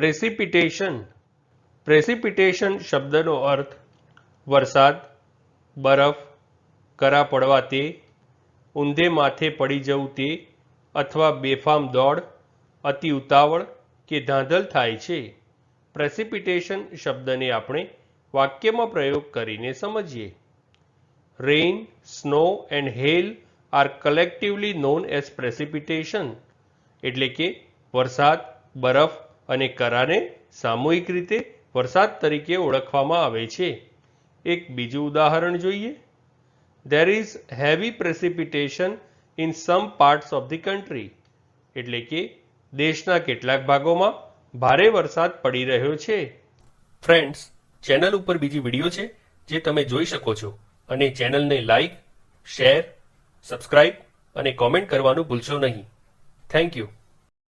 Precipitation precipitation શબ્દનો અર્થ વરસાદ, બરફ, કરા પડવા તે, ઊંધે માથે પડી જવું તે, અથવા બેફામ દોડ, અતિ ઉતાવળ કે ધાંધલ થાય છે. પ્રેસિપિટેશન શબ્દને આપણે વાક્યમાં પ્રયોગ કરીને સમજીએ. Rain snow and hail are collectively known as precipitation એટલે કે વરસાદ, બરફ અને કરાને સામૂહિક રીતે વરસાદ તરીકે ઓળખવામાં આવે છે. એક બીજું ઉદાહરણ જોઈએ. There is heavy precipitation in some parts of the country એટલે કે દેશના કેટલાક ભાગોમાં ભારે વરસાદ પડી રહ્યો છે. ફ્રેન્ડ્સ ચેનલ ઉપર બીજી વીડિયો છે જે તમે જોઈ શકો છો. અને ચેનલને લાઈક શેર સબસ્ક્રાઇબ અને કોમેન્ટ કરવાનું ભૂલશો નહીં. Thank you